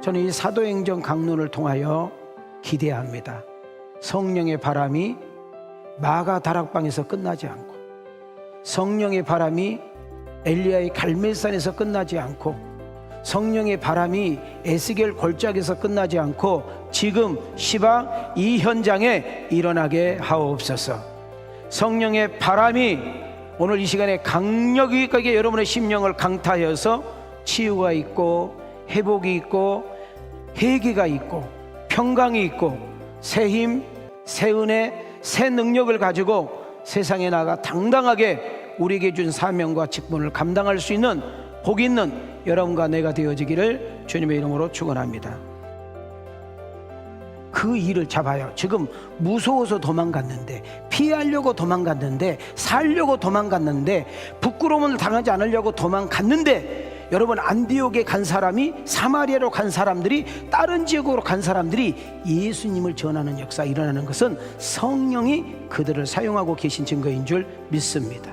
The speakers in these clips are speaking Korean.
저는 이 사도행전 강론을 통하여 기대합니다. 성령의 바람이 마가 다락방에서 끝나지 않고 성령의 바람이 엘리야의 갈멜산에서 끝나지 않고 성령의 바람이 에스겔 골짜기에서 끝나지 않고 지금 시방 이 현장에 일어나게 하옵소서. 성령의 바람이 오늘 이 시간에 강력하게 여러분의 심령을 강타하여서 치유가 있고 회복이 있고 회개가 있고 평강이 있고 새 힘, 새 은혜, 새 능력을 가지고 세상에 나가 당당하게 우리에게 준 사명과 직분을 감당할 수 있는 복 있는 여러분과 내가 되어지기를 주님의 이름으로 축원합니다. 그 일을 잡아요. 지금 무서워서 도망갔는데 피하려고 도망갔는데 살려고 도망갔는데 부끄러움을 당하지 않으려고 도망갔는데 여러분 안디옥에 간 사람이 사마리아로 간 사람들이 다른 지역으로 간 사람들이 예수님을 전하는 역사 일어나는 것은 성령이 그들을 사용하고 계신 증거인 줄 믿습니다.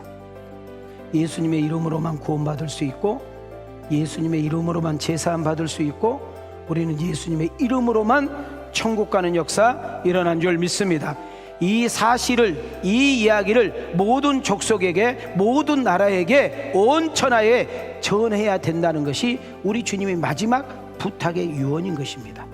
예수님의 이름으로만 구원받을 수 있고 예수님의 이름으로만 제사함 받을 수 있고 우리는 예수님의 이름으로만 천국 가는 역사 일어난 줄 믿습니다. 이 사실을 이 이야기를 모든 족속에게 모든 나라에게 온 천하에 전해야 된다는 것이 우리 주님의 마지막 부탁의 유언인 것입니다.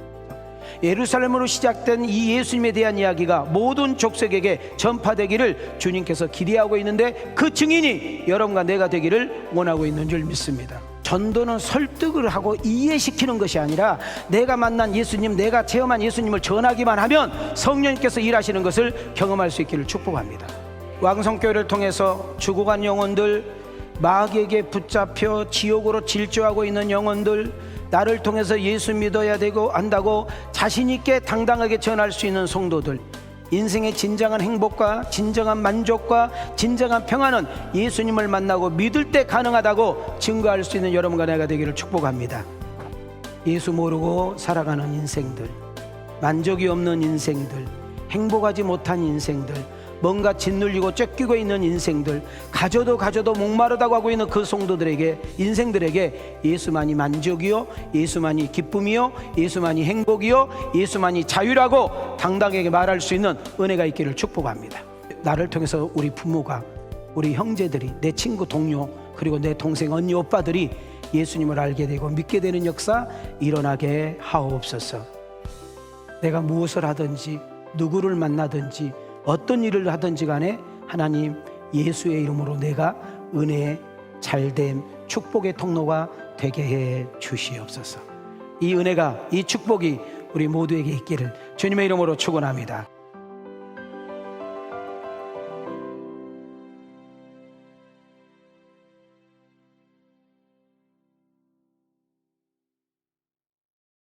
예루살렘으로 시작된 이 예수님에 대한 이야기가 모든 족속에게 전파되기를 주님께서 기대하고 있는데 그 증인이 여러분과 내가 되기를 원하고 있는 줄 믿습니다. 전도는 설득을 하고 이해시키는 것이 아니라 내가 만난 예수님, 내가 체험한 예수님을 전하기만 하면 성령님께서 일하시는 것을 경험할 수 있기를 축복합니다. 왕성교회를 통해서 죽어간 영혼들, 마귀에게 붙잡혀 지옥으로 질주하고 있는 영혼들, 나를 통해서 예수 믿어야 되고 한다고 자신 있게 당당하게 전할 수 있는 성도들 인생의 진정한 행복과 진정한 만족과 진정한 평안은 예수님을 만나고 믿을 때 가능하다고 증거할 수 있는 여러분과 내가 되기를 축복합니다. 예수 모르고 살아가는 인생들, 만족이 없는 인생들, 행복하지 못한 인생들, 뭔가 짓눌리고 쫓기고 있는 인생들, 가져도 가져도 목마르다고 하고 있는 그 성도들에게 인생들에게 예수만이 만족이요, 예수만이 기쁨이요, 예수만이 행복이요, 예수만이 자유라고 당당하게 말할 수 있는 은혜가 있기를 축복합니다. 나를 통해서 우리 부모가 우리 형제들이 내 친구 동료 그리고 내 동생 언니 오빠들이 예수님을 알게 되고 믿게 되는 역사 일어나게 하옵소서. 내가 무엇을 하든지 누구를 만나든지 어떤 일을 하든지 간에 하나님 예수의 이름으로 내가 은혜의 잘됨 축복의 통로가 되게 해 주시옵소서. 이 은혜가 이 축복이 우리 모두에게 있기를 주님의 이름으로 축원합니다.